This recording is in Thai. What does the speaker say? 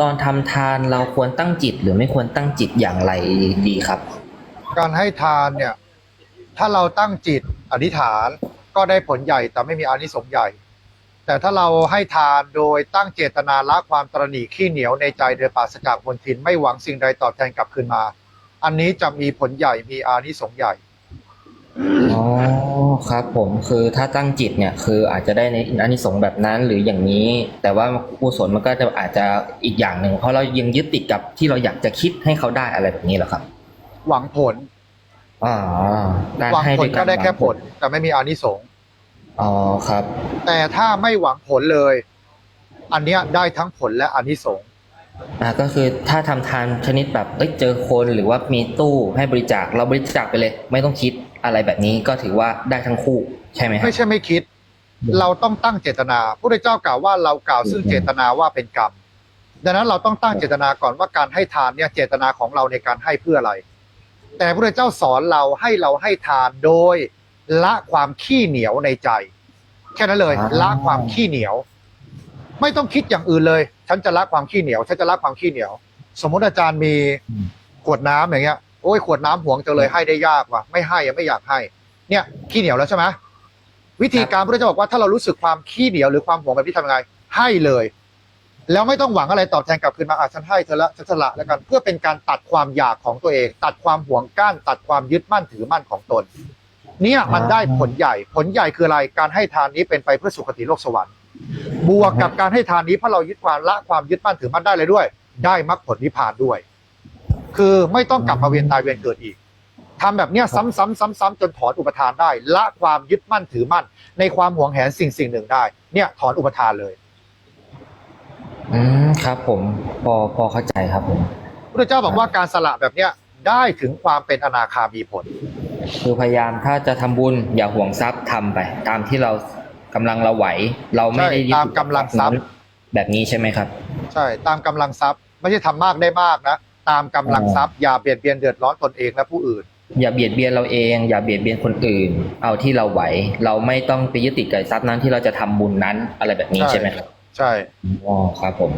ตอนทำทานเราควรตั้งจิต หรือไม่ควรตั้งจิตอย่างไรดีครับ การให้ทานเนี่ย ถ้าเราตั้งจิตอธิษฐานก็ได้ผลใหญ่แต่ไม่มีอานิสงส์ใหญ่ แต่ถ้าเราให้ทานโดยตั้งเจตนาละความตรณีขี้เหนียวในใจโดยปราศจากมนทินไม่หวังสิ่งใดตอบแทนกลับคืนมา อันนี้จะมีผลใหญ่มีอานิสงส์ใหญ่ อ๋อครับผมคือถ้าตั้งจิตเนี่ยคืออาจจะได้ในอานิสงส์แบบนั้นหรืออย่างนี้ แต่ว่ากุศลมันก็จะอาจจะอีกอย่างหนึ่งเพราะเรายังยึดติดกับที่เราอยากจะคิดให้เขาได้อะไรแบบนี้เหรอครับ หวังผลอ๋อการหวังให้ผด้ลวยก็การได้แค่หวังผล แต่ไม่มีอานิสงส์อ๋อครับ แต่ถ้าไม่หวังผลเลย อันเนี้ยได้ทั้งผลและอานิสงส์ อ่าก็คือถ้าทำทานชนิดแบบเอ้ยเจอคนหรือว่ามีตู้ให้บริจาคเราบริจาคไปเลย ไม่ต้องคิดอะไรแบบนี้ก็ถือว่าได้ทั้งคู่ใช่ไหมครับไม่ใช่ไม่คิด เราต้องตั้งเจตนาพระพุทธเจ้ากล่าวว่าเรากล่าวซึ่งเจตนาว่าเป็นกรรมดังนั้นเราต้องตั้งเจตนาก่อนว่าการให้ทานเนี่ยเจตนาของเราในการให้เพื่ออะไร แต่พระพุทธเจ้าสอนเราให้เราให้ทานโดยละความขี้เหนียวในใจ แค่นั้นเลยละความขี้เหนียว ไม่ต้องคิดอย่างอื่นเลย ฉันจะละความขี้เหนียว ฉันจะละความขี้เหนียว สมมุติอาจารย์มีขวดน้ำอย่างเงี้ย โอ้ยขวดน้ำหวงจังเลยให้ได้ยากว่ะ ไม่ให้ยังไม่อยากให้ เนี่ยขี้เหนียวแล้วใช่ไหมวิธีการพระเจ้าบอกว่าถ้าเรารู้สึกความขี้เหนียวหรือความหวงแบบนี้ทำยังไง ให้เลย แล้วไม่ต้องหวังอะไรตอบแทนกลับคืนมาอะฉันให้เธอละฉันสละแล้วกัน เพื่อเป็นการตัดความอยากของตัวเอง ตัดความหวงก้าน ตัดความยึดมั่นถือมั่นของตน เนี่ยมันได้ผลใหญ่ ผลใหญ่คืออะไร การให้ทานนี้เป็นไปเพื่อสุคติโลกสวรรค์ บวกกับการให้ทานนี้เพราะเรายึดความละความยึดมั่นถือมั่นได้เลยด้วย ได้มรรคผลนิพพานด้วย คือไม่ต้องกลับมาเวียนตายเวียนเกิดอีกทำแบบเนี้ยซ้ำๆซ้ำๆจนถอนอุปทานได้ ละความยึดมั่นถือมั่น ในความหวงแหนสิ่งสิ่งหนึ่งได้ เนี่ยถอนอุปทานเลย อืมครับผมพอพอเข้าใจครับผมพระเจ้าบอกว่าการสละแบบเนี้ยได้ถึงความเป็นอนาคามีผล คือพยายามถ้าจะทำบุญอย่าห่วงทรัพย์ทำไป ตามที่เรา กำลังเราไหว เราไม่ได้ยึดใช่ตามกำลังทรัพย์ แบบนี้ใช่ไหมครับ ใช่ตามกำลังทรัพย์ ไม่ใช่ทำมากได้มากนะตามกำลังทรัพย์อย่าเบียดเบียนเดือดร้อนตนเองและผู้อื่น อย่าเบียดเบียนเราเอง อย่าเบียดเบียนคนอื่น เอาที่เราไหว เราไม่ต้องไปยึดติดกับทรัพย์นั้นที่เราจะทำบุญนั้นอะไรแบบนี้ใช่ใช่ไหมครับ ใช่อ๋อครับผม